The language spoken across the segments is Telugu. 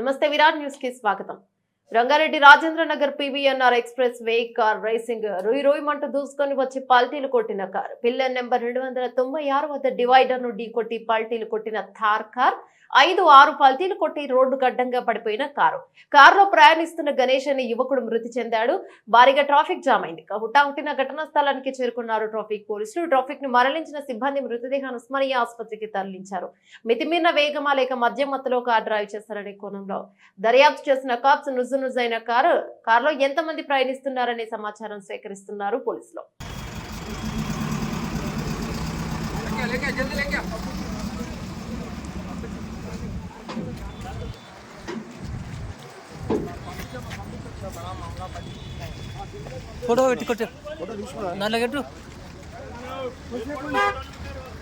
నమస్తే విరాట్ న్యూస్కి స్వాగతం. Rangareddy Rajendra Nagar PVNR expressway car racing రోయి రోయి మంట దూసుకొని వచ్చి పల్టీలు కొట్టిన కార్. పిల్లర్ నెంబర్ రెండు వందల తొంభై ఆరు వద్ద డివైడర్ను ఢీకొట్టి పల్టీలు కొట్టిన థార్ కార్ ఐదు ఆరు పల్టీలు కొట్టి రోడ్డు గడ్డంగా పడిపోయిన కారు. కారులో ప్రయాణిస్తున్న గణేష్ అనే యువకుడు మృతి చెందాడు. భారీగా ట్రాఫిక్ జామ్ అయింది. హుటాహుటిన ఘటనా స్థలానికి చేరుకున్నారు ట్రాఫిక్ పోలీసులు. ట్రాఫిక్ను మరలించిన సిబ్బంది మృతదేహాన్ని ఉస్మానియా ఆసుపత్రికి తరలించారు. మితిమీరిన వేగమా లేక మద్యం మత్తులో కారు డ్రైవ్ చేశారనే కోణంలో దర్యాప్తు చేసిన కాప్స్ నుజు నుజ్జైన కారు కారులో ఎంతమంది ప్రయాణిస్తున్నారనే సమాచారం సేకరిస్తున్నారు పోలీసులు. ఫోటో పెట్టుకోవచ్చు కొట్టు. దాంట్లో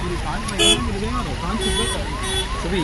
पाँच महीने मिल जाएगा पाँच सुबह